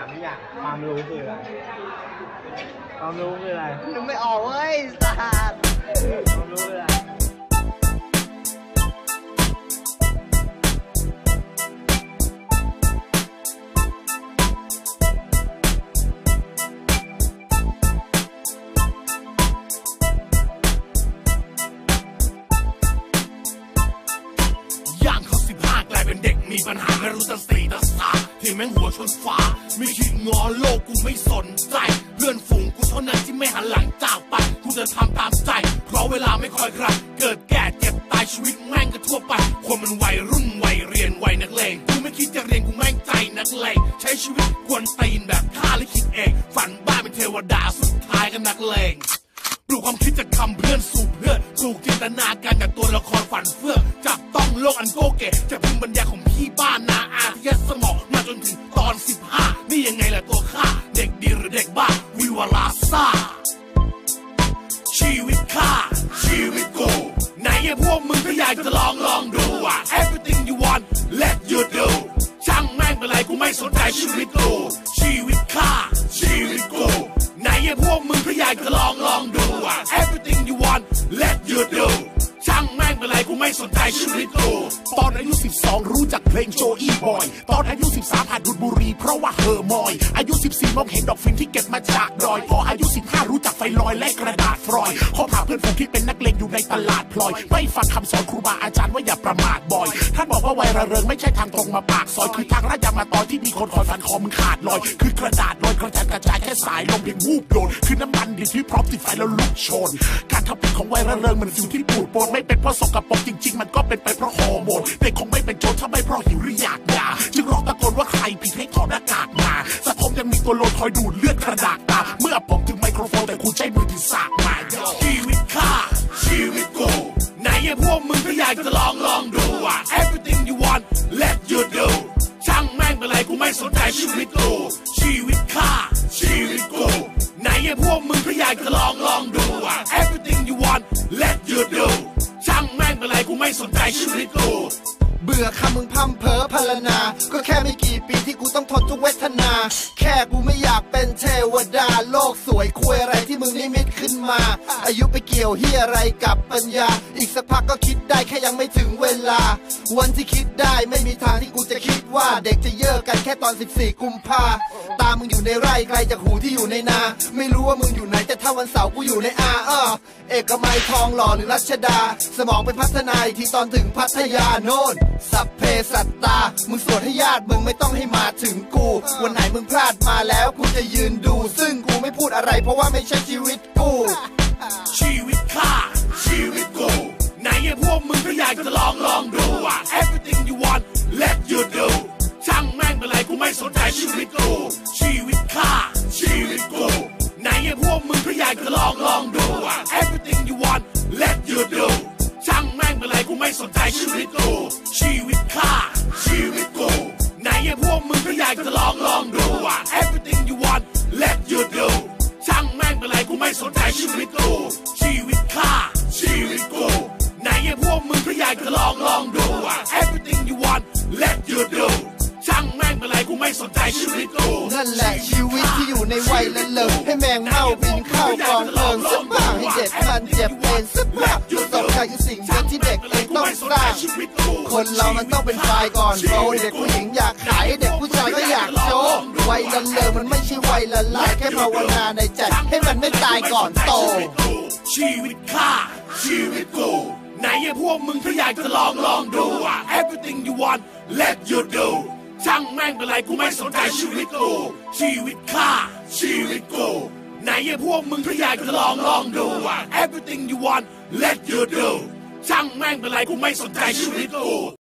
ามอย่างความรู้คืออะไร ความรู้คืออะไรนึกไม่ออกเว้ยสัตว์ความรู้คืออะไรย่างเขาสิบห้ากลายเป็นเด็กมีปัญหาไม่รู้ตั้งสี่ตั้งสาม ที่แม่งหัวชนฟ้าไม่คิดงอโลกกูไม่สนใจ เพื่อนฝูงกูเท่านั้นที่ไม่หันหลังจากไปกูจะทำตามใจ เพราะเวลาไม่คอยใครเกิดแก่เจ็บตายชีวิตแม่งก็ทั่วไป คนมันวัยรุ่นวัยเรียนวัยนักเลงกูไม่คิดจะเรียนกูแม่งใจนักเลงใช้ชีวิตกวนตีนแบบข้าลิขิตเองฝันบ้านเป็นเทวดาสุดท้ายก็นักเลงปลูกความคิดจากคำเพื่อนสู่เพื่อนปลูกจินตนาการจากตัวละครฝันเฟื่องจับต้องโลกอันโกเกะจากภูมิปัญญาของพี่บ้านนา ยังไงล่ะตัวข้า เด็กดีหรือเด็กบ้า วิวาลาซ่า ชีวิตข้า ชีวิตกูไหนไอ้พวกมึงก็อยากจะลองลองดูอะ everything you want let you do ช่างแม่งเป็นไรกูไม่สนใจชีวิตกูชีวิตข้า ชีวิตกูไหนไอ้พวกมึงก็อยากจะลองลองดูอะ everything you want let you do ช่างแม่งเป็นไรกูไม่สนใจชีวิตกูตอนอายุ 12 รู้จักเพลงโจอี้บอย ตอนอายุ 13หัดดูดบุหรีเพราะว่า อายุ 14 มองเห็นดอกฟินที่เก็บมาจากดอย พออายุ 15 รู้จักไฟลอยและกระดาษฟรอยเขาพาเพื่อนฝูงที่เป็นนักเลงอยู่ในตลาดพลอย ไม่ฟังคำสอนครูบาอาจารย์ว่าอย่าประมาทบ่อย ท่านบอกว่าวัยระเริงไม่ใช่ทางตรงมาปากซอยคือทางราชมาตอนที่มีคนคอยฟันคอมึงขาดลอย คือกระดาษลอยกระจายกระจายแค่สายลมเพียงวูบโดนคือน้ำมันดิบที่พร้อมติดไฟแล้วลุกโชน การทำผิดของวัยระเริงมันสิ่งที่ปูดโปนไม่เป็นเพราะสกปรกจริง ๆ มันก็เป็นไปเพราะฮอร์โมนเด็กคง ใช้มือที่สากมาชีวิตข้าชีวิตกูไหนไอ้พวกมึงก็อยากจะลองลองดูอะ everything you want let you do ช่างแม่งเป็นไรกูไม่สนใจชีวิตกูชีวิตข้าชีวิตกูไหนไอ้พวกมึงก็อยากจะลองลองดูอะ everything you want let you do ช่างแม่งเป็นไรกูไม่สนใจชีวิตกูเบื่อคำมึงพร่ำเพ้อพรรณนา ก็แค่ไม่กี่ปีที่กูต้องทนทุกเวทนา แค่กูไม่อยากเป็นเทว อายุไปเกี่ยวเฮียอะไรกับปัญญา อีกสักพักก็คิดได้แค่ยังไม่ถึงเวลา วันที่คิดได้ไม่มีทางที่กูจะคิดว่าเด็กจะเยอะกันแค่ตอน 14 กุมภาตามึงอยู่ในไร่ไกลจากหูที่อยู่ในนา ไม่รู้ว่ามึงอยู่ไหนแต่ถ้าวันเสาร์กูอยู่ในอาเออเอกมัยทองหล่อหรือรัชดา สมองไปพัฒนาอีกทีตอนถึงพัทยาโน่นสัพเพสัตตา มึงสวดให้ญาติมึงไม่ต้องให้มาถึงกู วันไหนมึงพลาดมาแล้วกูจะยืนดู ซึ่งกูไม่พูดอะไรเพราะว่าไม่ใช่ชีวิตกู ก็ลองลองดู everything you want let you do ช่างแม่งเป็นไรกูไม่สนใจชีวิตกูชีวิตข้าชีวิต กูไม่สนใจชีวิตกูนั่นแหละชีวิตที่อยู่ในวัยละเลิงให้แมงเม่าบินเข้ากองเพลิงสักบ้างให้เด็กมันเจ็บเป็นสักบ้างประสบการณ์คือสิ่งเดียวที่เด็กเองต้องสร้าง คนเรามันต้องเป็นฝ่ายก่อนโตเด็กผู้หญิงอยากขายเด็กผู้ชายก็อยากโชว์วัยละเลิงมันไม่ใช่วัยละลายแค่ภาวนาในใจให้มันไม่ตายก่อนโต ชีวิตข้าชีวิตกูไหนไอ้พวกมึงก็อยากจะลองลองดูอะ everything you want let you do ช่างแม่งเป็นไรกูไม่สนใจชีวิตกู ชีวิตข้าชีวิตกูไหนไอ้พวกมึงก็อยากจะลองลองดูอะ everything you want let you do ช่างแม่งเป็นไรกูไม่สนใจชีวิตกู